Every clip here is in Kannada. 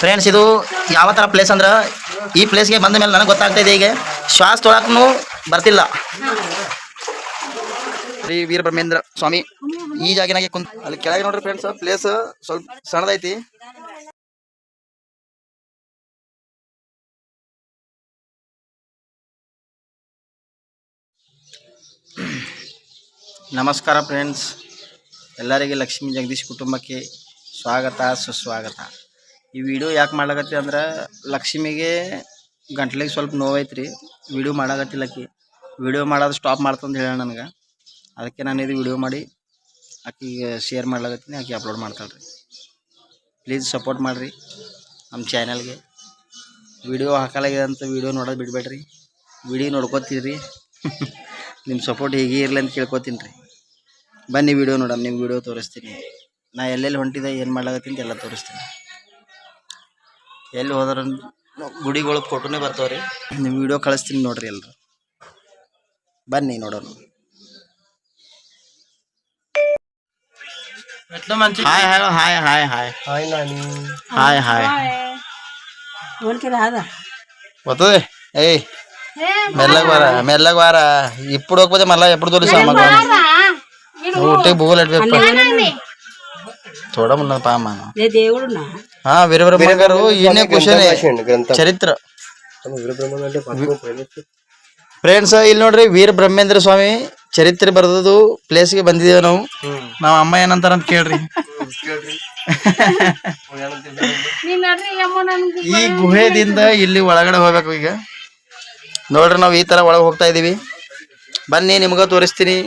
ಫ್ರೆಂಡ್ಸ್ ಇದು ಯಾವ ಥರ ಪ್ಲೇಸ್ ಅಂದ್ರೆ ಈ ಪ್ಲೇಸ್ಗೆ ಬಂದ ಮೇಲೆ ನನಗೆ ಗೊತ್ತಾಗ್ತಾ ಇದೆ ಈಗ ಶ್ವಾಸ ತೊಳಕ್ಕೂ ಬರ್ತಿಲ್ಲ. ಶ್ರೀ ವೀರ ಬ್ರಹ್ಮೇಂದ್ರ ಸ್ವಾಮಿ ಈ ಜಾಗಿನಾಗೆ ಕುಂತ ಅಲ್ಲಿ ಕೆಳಗೆ ನೋಡ್ರಿ ಫ್ರೆಂಡ್ಸ್ ಪ್ಲೇಸ್ ಸ್ವಲ್ಪ ಸಣ್ಣದೈತಿ. ನಮಸ್ಕಾರ ಫ್ರೆಂಡ್ಸ್ ಎಲ್ಲರಿಗೆ ಲಕ್ಷ್ಮೀ ಜಗದೀಶ್ ಕುಟುಂಬಕ್ಕೆ ಸ್ವಾಗತ ಸುಸ್ವಾಗತ. ಈ ವಿಡಿಯೋ ಯಾಕೆ ಮಾಡ್ಲಾಕತ್ತಿ ಅಂದ್ರೆ ಲಕ್ಷ್ಮಿಗೆ ಗಂಟ್ಲಿಗೆ ಸ್ವಲ್ಪ ನೋವೈತ್ರಿ. ವಿಡಿಯೋ ಮಾಡಾಕತ್ತಿಲ್ಲಕಿ ವಿಡಿಯೋ ಮಾಡೋದು ಸ್ಟಾಪ್ ಮಾಡ್ತಂದು ಹೇಳ ನನಗೆ. ಅದಕ್ಕೆ ನಾನು ಇದು ವಿಡಿಯೋ ಮಾಡಿ ಆಕಿಗೆ ಶೇರ್ ಮಾಡ್ಲಾಕತ್ತೀನಿ. ಆಕೆ ಅಪ್ಲೋಡ್ ಮಾಡ್ತಾಳೆ ರೀ ಪ್ಲೀಸ್ ಸಪೋರ್ಟ್ ಮಾಡಿರಿ ನಮ್ಮ ಚಾನಲ್ಗೆ ವಿಡಿಯೋ ಹಾಕಲಾಗಿದೆ ಅಂತ ವಿಡಿಯೋ ನೋಡೋದು ಬಿಡಬೇಡ್ರಿ. ವಿಡಿಯೋ ನೋಡ್ಕೋತೀರಿ. ನಿಮ್ಮ ಸಪೋರ್ಟ್ ಹೀಗೆ ಇರಲಿ ಅಂತ ಕೇಳ್ಕೊತೀನಿ ರೀ ಬನ್ನಿ ವಿಡಿಯೋ ನೋಡೋಣ ನಿಮ್ಮ ವಿಡಿಯೋ ತೋರಿಸ್ತೀನಿ. ನಾ ಎಲ್ಲೆಲ್ಲಿ ಹೊಂಟಿದೆ, ಏನು ಮಾಡ್ಲಾಗತ್ತೀನಿ ಎಲ್ಲ ತೋರಿಸ್ತೀನಿ. ಎಲ್ಲಿ ಹೋದ್ರ ಗುಡಿಗಳು ಫೋಟೋನೇ ಬರ್ತಾವೆ ರೀ ನೀವು ವಿಡಿಯೋ ಕಳಿಸ್ತೀನಿ ನೋಡ್ರಿ ಎಲ್ಲರೂ ಬನ್ನಿ ನೋಡೋಣ hi hi hi hi hi hi Nani hi hi ఓన్కి రాదా వస్తుంది ఏయ్ మెల్లగా వారా మెల్లగా వారా ఇప్పుడు పోతే మళ్ళీ ఎప్పుడు తోలుస్తాం అమ్మకు ఊటే బువ్వలు ఎట్టు చూడమున్నది పామ నే దేవుడున్నా వీరబ్రహ్మ గారు ఈయనే క్వశ్చన్ రాసిండు గ్రంథం చరిత్ర వీరబ్రహ్మం అంటే పద్మ ప్రైవేట్ ಫ್ರೆಂಡ್ಸ್ ಇಲ್ಲಿ ನೋಡ್ರಿ ವೀರ ಬ್ರಹ್ಮೇಂದ್ರ ಸ್ವಾಮಿ ಚರಿತ್ರೆ ಬರೆದದು ಪ್ಲೇಸ್ಗೆ ಬಂದಿದ್ದೇವೆ ನಾವು ನಾವು ಅಮ್ಮ ಏನಂತಾರ ಅಂತ ಕೇಳ್ರಿ ಈ ಗುಹೆದಿಂದ ಇಲ್ಲಿ ಒಳಗಡೆ ಹೋಗ್ಬೇಕು ಈಗ ನೋಡ್ರಿ ನಾವು ಈ ತರ ಒಳಗೆ ಹೋಗ್ತಾ ಇದೀವಿ ಬನ್ನಿ ನಿಮ್ಗ ತೋರಿಸ್ತೀನಿ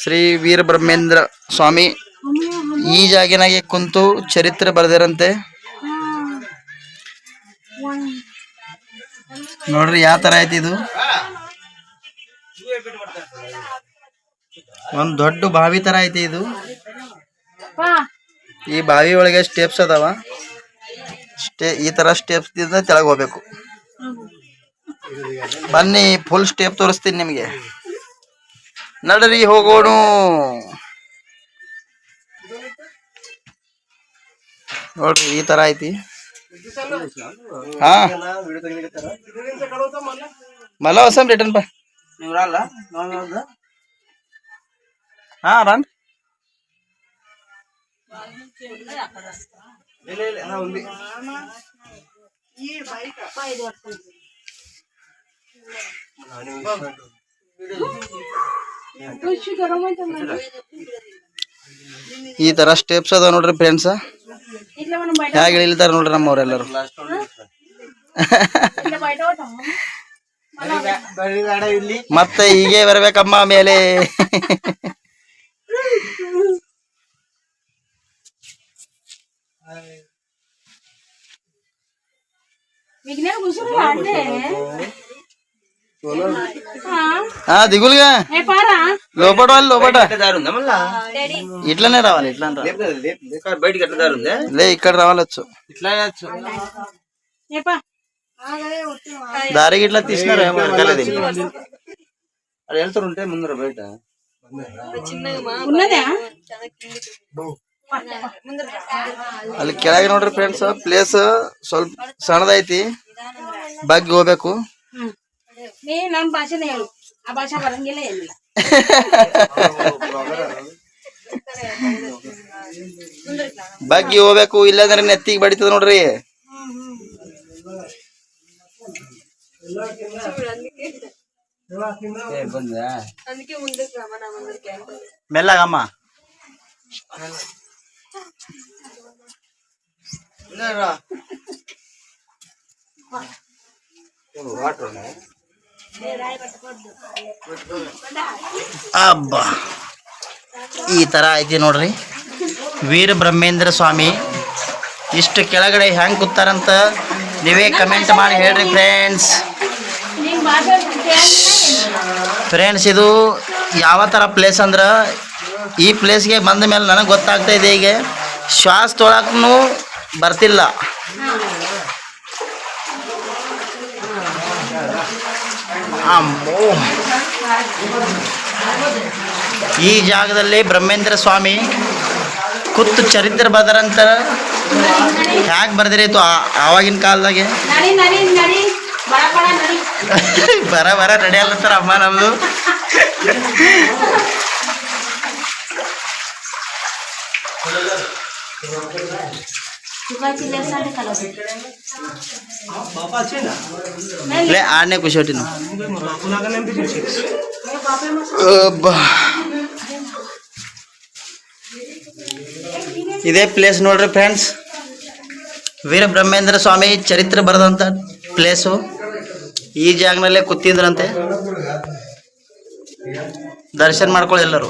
ಶ್ರೀ ವೀರ ಬ್ರಹ್ಮೇಂದ್ರ ಸ್ವಾಮಿ ಈ ಜಾಗಿನಾಗೆ ಕುಂತು ಚರಿತ್ರೆ ಬರೆದಿರಂತೆ ನೋಡ್ರಿ ಯಾವ ತರ ಐತಿ ಇದು? ಒಂದ್ ದೊಡ್ಡ ಬಾವಿ ತರ ಐತಿ ಇದು. ಈ ಬಾವಿ ಒಳಗೆ ಸ್ಟೆಪ್ಸ್ ಅದಾವ. ಸ್ಟೇ ಈ ತರ ಸ್ಟೆಪ್ಸ್ ತೆಳಗ್ ಹೋಗ್ಬೇಕು. ಬನ್ನಿ ಫುಲ್ ಸ್ಟೆಪ್ ತೋರಿಸ್ತೀನಿ ನಿಮಗೆ. ನಡ್ರಿ ಹೋಗೋಣ. ನೋಡ್ರಿ ಈ ತರ ಐತಿ. ಹಾ ಮಲ ಹೊಸಮ್ ರಿಟರ್ನ್ ಬಾ ಹಾ ರನ್ ಈ ತರ ಸ್ಟೆಪ್ಸ್ ಅದಾವ ನೋಡ್ರಿ ಫ್ರೆಂಡ್ಸ್ ಹೇಗೆ ಇಳಿತಾರ ನೋಡ್ರಿ ನಮ್ಮವ್ರೆಲ್ಲರೂ? ಮತ್ತೆ ಹೀಗೆ ಬರ್ಬೇಕಮ್ಮ ಮೇಲೆ. ವಿಘ್ನ దిగులుగా ఏ పారా లోపట వాళ్ళు లోపట ఇట్లనే రావాలి ఇట్లా బయటికి ఎట్లా దారుందే లే ఇక్కడ రావాలొచ్చు ఇట్లా ఏ పా దారికి ఇట్లా తీసినారు ఏమో వెనకాలది. అది వెళ్తుంటే ముందర బయట ఉన్నదా ಅಲ್ಲಿ ಕೆಳಗೆ ನೋಡ್ರಿ ಫ್ರೆಂಡ್ಸ್ ಪ್ಲೇಸ್ ಸ್ವಲ್ಪ ಸಣ್ಣದೈತಿ ಬಗ್ಗಿ ಹೋಗ್ಬೇಕು ನೀ ನನ್ನ ಭಾಷೆನ ಹೇಳು. ಆ ಭಾಷೆ ಬರಂಗಿಲ್ಲ ಏನಿಲ್ಲ. ಬಗ್ಗಿ ಹೋಗ್ಬೇಕು ಇಲ್ಲಂದ್ರೆ ನೆತ್ತಿಗೆ ಬಡಿತದ ನೋಡ್ರಿ. ಮೆಲ್ಲಾಗಮ್ಮ. ವಾಟ್ರ್ ಅಬ್ಬಾ. ಈ ತರ ಐತಿ ನೋಡ್ರಿ. ವೀರ ಬ್ರಹ್ಮೇಂದ್ರ ಸ್ವಾಮಿ. ಇಷ್ಟು ಕೆಳಗಡೆ ಹೆಂಗ್ ಕೂತಾರಂತ ನೀವೇ ಕಮೆಂಟ್ ಮಾಡಿ ಹೇಳ್ರಿ ಫ್ರೆಂಡ್ಸ್ ಫ್ರೆಂಡ್ಸ್ ಇದು ಯಾವ ಥರ ಪ್ಲೇಸ್ ಅಂದ್ರೆ ಈ ಪ್ಲೇಸ್ಗೆ ಬಂದ ಮೇಲೆ ನನಗೆ ಗೊತ್ತಾಗ್ತಾ ಇದೆ ಈಗ. ಶ್ವಾಸ ತೊಳಕ್ಕೂ ಬರ್ತಿಲ್ಲ. ಅಮ್ಮೋ. ಈ ಜಾಗದಲ್ಲಿ ಬ್ರಹ್ಮೇಂದ್ರ ಸ್ವಾಮಿ ಕುತ್ತು ಚರಿತ್ರೆ ಬದರಂತ ಹ್ಯಾಕ್ ಬರ್ದಿರೈತು ಆವಾಗಿನ ಕಾಲದಾಗೆ? ಬರ ಬರ ಸರ್ ಅಮ್ಮ ನಮ್ದು. లే ఆడనే కూర్చోటి ಇದೆ ಪ್ಲೇಸ್ ನೋಡ್ರಿ ಫ್ರೆಂಡ್ಸ್ ವೀರ ಬ್ರಹ್ಮೇಂದ್ರ ಸ್ವಾಮಿ ಚರಿತ್ರೆ ಬರೆದಂತ ಪ್ಲೇಸು ಈ ಜಾಗನಲ್ಲೇ ಕೂತಿದ್ರಂತೆ. ದರ್ಶನ ಮಾಡ್ಕೊಳ್ಳಿ ಎಲ್ಲರೂ.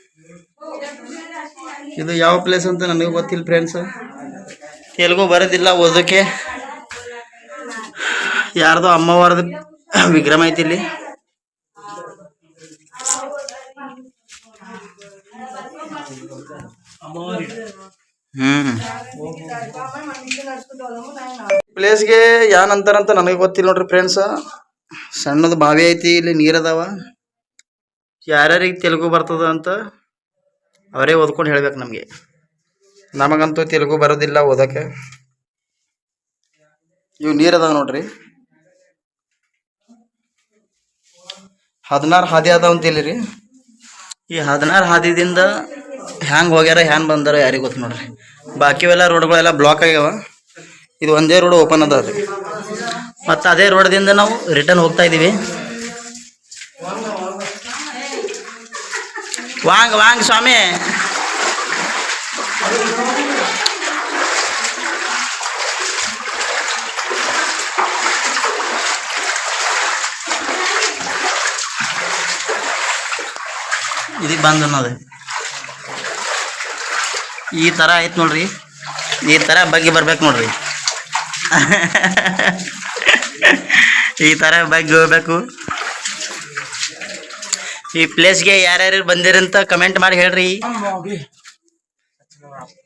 ಇದು ಯಾವ ಪ್ಲೇಸ್ ಅಂತ ನನಗೆ ಗೊತ್ತಿಲ್ಲ ಫ್ರೆಂಡ್ಸ್ ತೆಲುಗು ಬರೋದಿಲ್ಲ ಓದೋಕೆ. ಯಾರ್ದೋ ಅಮ್ಮವಾರದ ವಿಗ್ರಹ ಐತಿ ಇಲ್ಲಿ. ಹ್ಮ್. ಪ್ಲೇಸ್ಗೆ ಯಾನ್ ಅಂತಾರಂತ ನನಗೆ ಗೊತ್ತಿಲ್ಲ ನೋಡ್ರಿ ಫ್ರೆಂಡ್ಸ್ ಸಣ್ಣದು ಬಾವಿ ಐತಿ, ಇಲ್ಲಿ ನೀರ್ ಅದಾವ. ಯಾರ್ಯಾರಿಗೆ ತೆಲುಗು ಬರ್ತದ ಅಂತ ಅವರೇ ಓದ್ಕೊಂಡು ಹೇಳ್ಬೇಕು ನಮಗೆ. ನಮಗಂತೂ ತೆಲುಗು ಬರೋದಿಲ್ಲ ಓದಕ್ಕೆ. ಇವು ನೀರ್ ಅದಾವ ನೋಡ್ರಿ. ಹದಿನಾರು ಹಾದಿ ಅದಾವ ರೀ ಈ ಹದಿನಾರು ಹಾದಿದಿಂದ ಹ್ಯಾಂಗ್ ಹೋಗ್ಯಾರ ಹ್ಯಾಂಗ್ ಬಂದಾರ ಯಾರಿಗೆ ಗೊತ್ತು ನೋಡ್ರಿ. ಬಾಕಿವೆಲ್ಲ ರೋಡ್ಗಳೆಲ್ಲ ಬ್ಲಾಕ್ ಆಗ್ಯಾವ. ಇದು ಒಂದೇ ರೋಡ್ ಓಪನ್ ಅದ ಅದು ಮತ್ತು ಅದೇ ರೋಡ್ದಿಂದ ನಾವು ರಿಟರ್ನ್ ಹೋಗ್ತಾ ಇದ್ದೀವಿ ವಾಂಗ್ ವಾಂಗ್ ಸ್ವಾಮಿ ಇದು ಬಂದು ಈ ಥರ ಆಯ್ತು ನೋಡ್ರಿ. ಈ ಥರ ಬಗ್ಗೆ ಬರ್ಬೇಕು ನೋಡ್ರಿ. ಈ ಥರ ಬಗ್ಗೆ ಹೋಗ್ಬೇಕು. ಈ ಪ್ಲೇಸ್ಗೆ ಯಾರ್ಯಾರು ಬಂದಿರಂತ ಕಮೆಂಟ್ ಮಾಡಿ ಹೇಳ್ರಿ.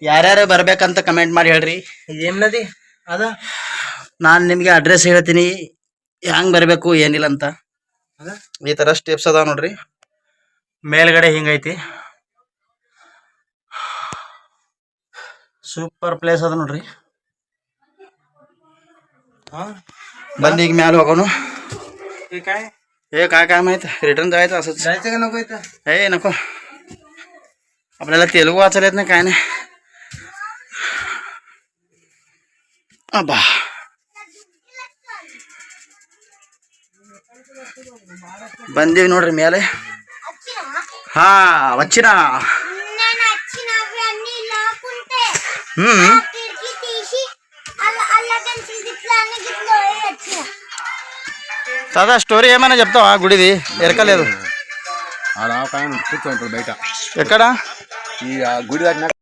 ಯಾರ್ಯಾರು ಬರ್ಬೇಕಂತ ಕಮೆಂಟ್ ಮಾಡಿ ಹೇಳ್ರಿ. ಏನದಿ ಅದ? ನಾನು ನಿಮಗೆ ಅಡ್ರೆಸ್ ಹೇಳ್ತೀನಿ. ಹೆಂಗ್ ಬರಬೇಕು ಏನಿಲ್ಲ ಅಂತ. ಈ ತರ ಸ್ಟೆಪ್ಸ್ ಅದಾವ ನೋಡ್ರಿ. ಮೇಲ್ಗಡೆ ಹಿಂಗೈತಿ. ಸೂಪರ್ ಪ್ಲೇಸ್ ಅದ ನೋಡ್ರಿ. ಬಂದು ಈಗ ಮ್ಯಾಲ ಹೋಗೋನು. हे काय काय माहित रिटर्न जायचं असंच जायचं का नको इथं हे नको आपल्याला तेलुगू वाचायला येत नाही काय नाही आबा ಬಂದೀವಿ ನೋಡ್ರಿ ಮೇಲೆ ಹಾ ವಚ್ಚಿನ ಹ್ಮ್ దాదా స్టోరీ ఏమైనా చెప్తావా? గుడిది? ఎరకలేదు. ఆడ ఒక ఆయన కూర్చోంటాడు బయట. ఎక్కడ? ఈ ఆ గుడి దాటినాక